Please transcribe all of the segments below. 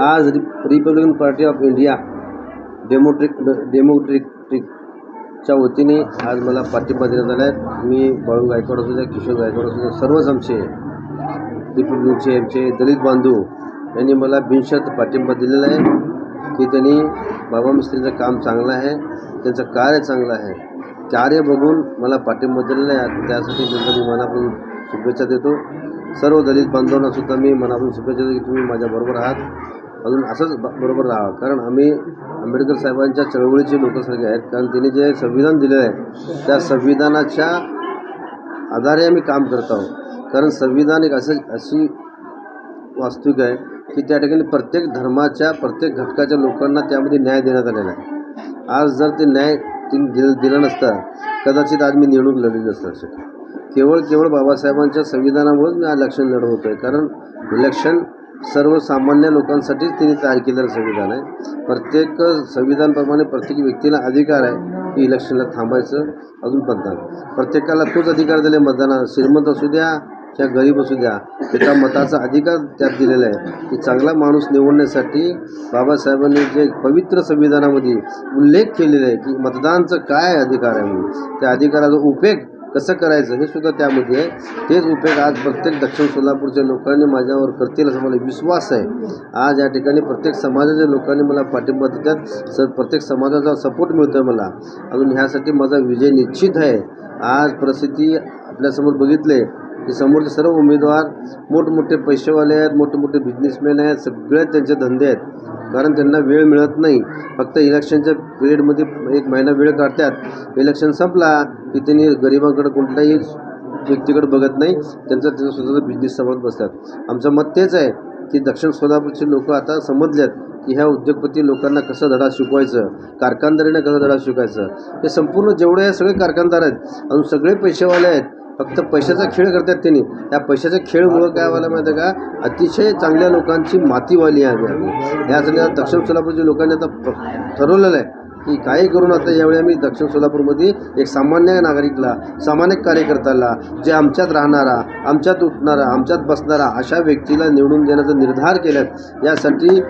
आज रि Republican Party of India Democratic डेमोक्रेटिकच्या वतीने आज मला पाठिंबा देण्यात आला आहे मी बाळू गायकवाड असू द्या किशोर गायकवाड असू द्या सर्वच आमचे रिपब्लिकनचे आमचे दलित बांधव यांनी मला बिनशर्त पाठिंबा दिलेला आहे की त्यांनी बाबा मिस्त्रीचं काम चांगलं आहे त्यांचं कार्य चांगलं आहे. कार्य बघून मला पाठिंबा दिलेला आहे. त्यासाठी त्यांना मी मनापासून शुभेच्छा देतो. सर्व दलित बांधवांनासुद्धा मी मनापासून शुभेच्छा देतो की तुम्ही माझ्याबरोबर आहात. अजून असंच ब- बरोबर राहा कारण आम्ही आंबेडकर साहेबांच्या चळवळीचे लोकसंख्या आहेत. कारण त्यांनी जे संविधान दिलेलं आहे त्या संविधानाच्या आधारे आम्ही काम करत आहोत. कारण संविधान एक असं अशी वास्तविक आहे की त्या ठिकाणी प्रत्येक धर्माच्या प्रत्येक घटकाच्या लोकांना त्यामध्ये न्याय देण्यात आलेला आहे. आज जर ते न्याय तिने दिल दिला नसता कदाचित आज मी निवडणूक लढली नसतं शकत केवळ केवळ बाबासाहेबांच्या संविधानामुळेच मी आज इलेक्शन लढवतो आहे कारण इलेक्शन सर्वसामान्य लोकांसाठीच त्यांनी तयार केलेलं संविधान आहे. प्रत्येक संविधानप्रमाणे प्रत्येक व्यक्तीला अधिकार आहे की इलेक्शनला थांबायचं अजून मतदान प्रत्येकाला तोच अधिकार दिले मतदानाला श्रीमंत असू द्या किंवा गरीब असू द्या त्याचा मताचा अधिकार त्यात दिलेला आहे. की चांगला माणूस निवडण्यासाठी बाबासाहेबांनी जे पवित्र संविधानामध्ये उल्लेख केलेला आहे की मतदानचं काय अधिकार आहे म्हणून त्या अधिकाराचा उपयोग कसं करायचं हे सुद्धा त्यामध्ये आहे तेच उपयोग आज प्रत्येक दक्षिण सोलापूरच्या लोकांनी माझ्यावर करतील असा मला विश्वास आहे. आज या ठिकाणी प्रत्येक समाजाच्या लोकांनी मला पाठिंबा देतात. सर प्रत्येक समाजाचा सपोर्ट मिळतो आहे मला. अजून ह्यासाठी माझा विजय निश्चित आहे. आज परिस्थिती आपल्यासमोर बघितले की समोरचे सर्व उमेदवार मोठमोठे पैसेवाले आहेत मोठमोठे बिझनेसमॅन आहेत सगळे त्यांचे धंदे आहेत. कारण त्यांना वेळ मिळत नाही. फक्त इलेक्शनच्या पिरियडमध्ये एक महिना वेळ काढतात. इलेक्शन संपला की त्यांनी गरिबांकडे कोणत्याही व्यक्तीकडे बघत नाही. त्यांचा त्यांचा स्वतःचा बिझनेस सांभाळत बसतात. आमचं मत तेच आहे की दक्षिण सोलापूरचे लोक आता समजल्यात की ह्या उद्योगपती लोकांना कसं धडा शिकवायचं कारखानदारीने कसं धडा शिकवायचं. हे संपूर्ण जेवढे हे सगळे कारखानदार आहेत. अजून सगळे पैसेवाले आहेत. फक्त पैशाचा खेळ करतात त्यांनी. या पैशाचा खेळमुळं काय व्हायला माहिती आहे का? अतिशय चांगल्या लोकांची माती व्हायली आहे या सगळ्या दक्षिण सोलापूरच्या लोकांनी आता ठरवलेलं आहे की काही करून आता यावेळी आम्ही दक्षिण सोलापूरमध्ये एक सामान्य नागरिकला सामान्य कार्यकर्त्याला जे आमच्यात राहणारा आमच्यात उठणारा आमच्यात बसणारा अशा व्यक्तीला निवडून देण्याचा निर्धार केल्यात यासाठी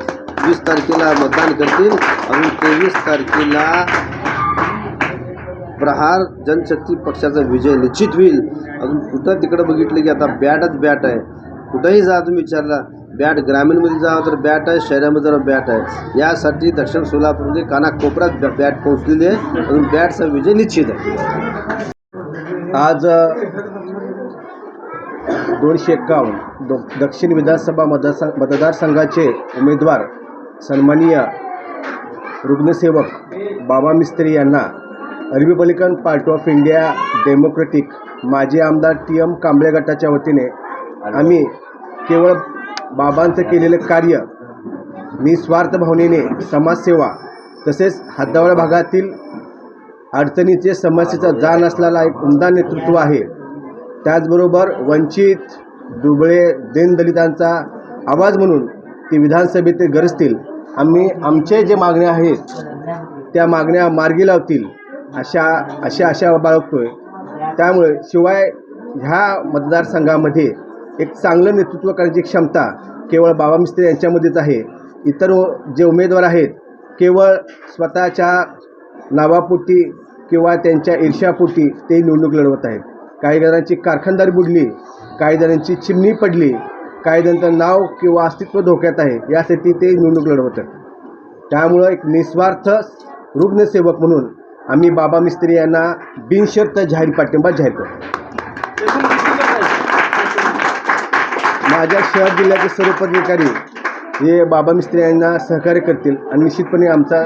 वीस तारखेला मतदान करतील. आणि तेवीस तारखेला प्रहार जनशक्ती पक्षाचा विजय निश्चित होईल. अजून कुठं तिकडं बघितलं की आता बॅटच बॅट आहे. कुठंही जा तुम्ही विचारला बॅट ग्रामीणमध्ये जा तर बॅट आहे शहरामध्ये जरा बॅट आहे. यासाठी दक्षिण सोलापूरमध्ये कानाकोपऱ्यात बॅट पोहोचलेली आहे. अजून बॅटचा विजय निश्चित आहे. आज दोनशे एक्कावन्न दो दक्षिण विधानसभा मतदारसंघ मतदारसंघाचे उमेदवार सन्माननीय रुग्णसेवक बाबा मिस्त्री यांना Republican Party of India Democratic माजी आमदार टी एम कांबळे गटाच्या वतीने आम्ही केवळ बाबांचं केलेलं कार्य निस्वार्थ भावनेने समाजसेवा तसेच हद्दावळ भागातील अडचणीचे समस्येचा जाण असलेला एक उमदा नेतृत्व आहे. त्याचबरोबर वंचित दुबळे दीनदलितांचा आवाज म्हणून ते विधानसभेत ते गरजतील. आम्ही आमचे जे मागण्या आहेत त्या मागण्या मार्गी लावतील. अशा अशा आशा बाळगतोय त्यामुळे शिवाय ह्या मतदारसंघामध्ये एक चांगलं नेतृत्व करण्याची क्षमता केवळ बाबा मिस्त्री यांच्यामध्येच आहे. इतर जे उमेदवार आहेत केवळ स्वतःच्या नावापोटी किंवा त्यांच्या ईर्ष्यापोटी ते निवडणूक लढवत आहेत. काही जणांची कारखानदारी बुडली काही जणांची चिमणी पडली काही जणांचं नाव किंवा अस्तित्व धोक्यात आहे यासाठी ते निवडणूक लढवत आहेत. त्यामुळं एक निस्वार्थ रुग्णसेवक म्हणून आम्ही बाबा मिस्त्री यांना बिनशर्त जाहीर पाठिंबा जाहीर करतो. माझ्या शहर जिल्ह्याचे सर्व पदाधिकारी हे बाबा मिस्त्री यांना सहकार्य करतील आणि निश्चितपणे आमचा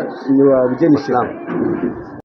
विजय निश्चित